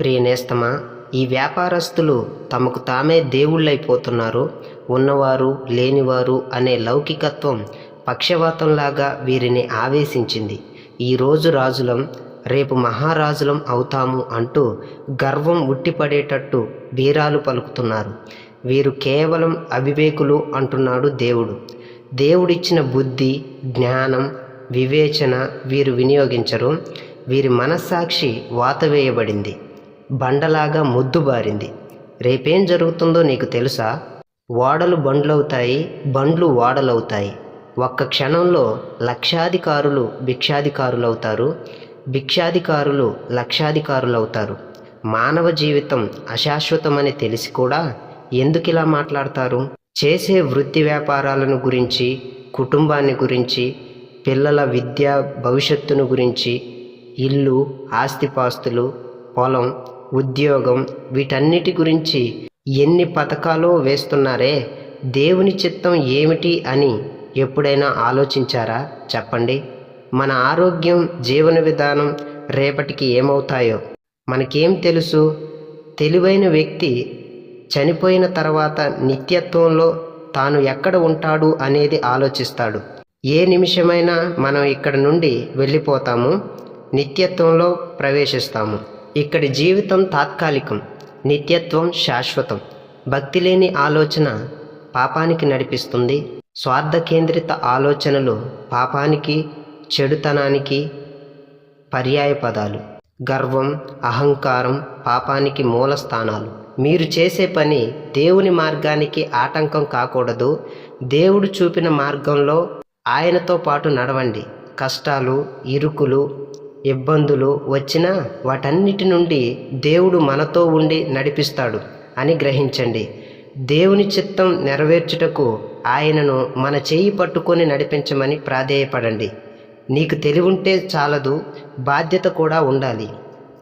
ప్రియనేస్తమా ఈ వ్యాపారస్తులు తమకు తామే దేవుళ్ళైపోతున్నారు. ఉన్నవారు లేనివారు అనే లౌకికత్వం పక్షవాతంలాగా వీరిని ఆవేశించింది. ఈరోజు రాజులం రేపు మహారాజులం అవుతాము అంటూ గర్వం ఉట్టిపడేటట్టు బీరాలు పలుకుతున్నారు. వీరు కేవలం అవివేకులు అంటున్నాడు దేవుడు. దేవుడిచ్చిన బుద్ధి జ్ఞానం వివేచన వీరు వినియోగించరు. వీరి మనస్సాక్షి వాతవేయబడింది. బండలాగా మొద్దుబారింది రేపేం జరుగుతుందో నీకు తెలుసా? ఓడలు బండ్లవుతాయి బండ్లు ఓడలవుతాయి ఒక్క క్షణంలో లక్షాధికారులు భిక్షాధికారులవుతారు భిక్షాధికారులు లక్షాధికారులవుతారు. మానవ జీవితం అశాశ్వతమని తెలిసి కూడా ఎందుకిలా మాట్లాడతారు? చేసే వృత్తి వ్యాపారాలను గురించి కుటుంబాన్ని గురించి పిల్లల విద్య భవిష్యత్తును గురించి ఇల్లు ఆస్తిపాస్తులు పొలం ఉద్యోగం వీటన్నిటి గురించి ఎన్ని పథకాలు వేస్తున్నారే? దేవుని చిత్తం ఏమిటి అని ఎప్పుడైనా ఆలోచించారా? చెప్పండి. మన ఆరోగ్యం జీవన విధానం రేపటికి ఏమవుతాయో మనకేం తెలుసు? తెలివైన వ్యక్తి చనిపోయిన తర్వాత నిత్యత్వంలో తాను ఎక్కడ ఉంటాడు అనేది ఆలోచిస్తాడు. ఏ నిమిషమైనా మనం ఇక్కడ నుండి వెళ్ళిపోతాము నిత్యత్వంలో ప్రవేశిస్తాము. ఇక్కడి జీవితం తాత్కాలికం నిత్యత్వం శాశ్వతం. భక్తి లేని ఆలోచన పాపానికి నడిపిస్తుంది. స్వార్థ కేంద్రిత ఆలోచనలు పాపానికి చెడుతనానికి పర్యాయ పదాలు. గర్వం అహంకారం పాపానికి మూల స్థానాలు. మీరు చేసే పని దేవుని మార్గానికి ఆటంకం కాకూడదు. దేవుడు చూపిన మార్గంలో ఆయనతో పాటు నడవండి. కష్టాలు ఇరుకులు ఇబ్బందులు వచ్చినా వాటన్నిటి నుండి దేవుడు మనతో ఉండి నడిపిస్తాడు అని గ్రహించండి. దేవుని చిత్తం నెరవేర్చుటకు ఆయనను మన చేయి పట్టుకొని నడిపించమని ప్రాధేయపడండి. నీకు తెలివుంటే చాలదు బాధ్యత కూడా ఉండాలి.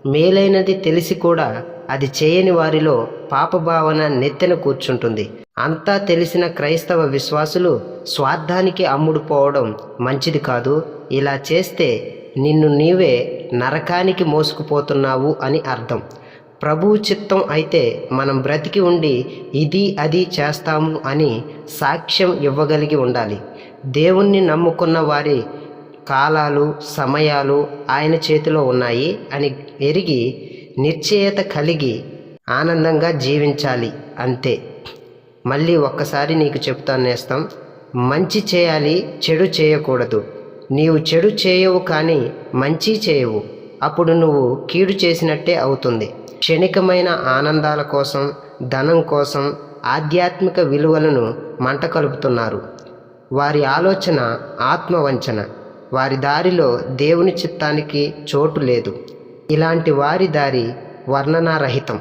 మేలైనది తెలిసి కూడా అది చేయని వారిలో పాపభావన నెత్తెన కూర్చుంటుంది. అంతా తెలిసిన క్రైస్తవ విశ్వాసులు స్వార్థానికి అమ్ముడుపోవడం మంచిది కాదు. ఇలా చేస్తే నిన్ను నీవే నరకానికి మోసుకుపోతున్నావు అని అర్థం. ప్రభు చిత్తం అయితే మనం బ్రతికి ఉండి ఇది అది చేస్తాము అని సాక్ష్యం ఇవ్వగలిగి ఉండాలి. దేవుణ్ణి నమ్ముకున్న వారి కాలాలు సమయాలు ఆయన చేతిలో ఉన్నాయి అని ఎరిగి నిశ్చయత కలిగి ఆనందంగా జీవించాలి అంతే. మళ్ళీ ఒక్కసారి నీకు చెప్తాను నేస్తాం. మంచి చేయాలి చెడు చేయకూడదు. నీవు చెడు చేయవు కానీ మంచి చేయవు. అప్పుడు నువ్వు కీడు చేసినట్టే అవుతుంది. క్షణికమైన ఆనందాల కోసం ధనం కోసం ఆధ్యాత్మిక విలువలను మంట కలుపుతున్నారు. వారి ఆలోచన ఆత్మవంచన. వారి దారిలో దేవుని చిత్తానికి చోటు లేదు. ఇలాంటి వారి దారి వర్ణనారహితం.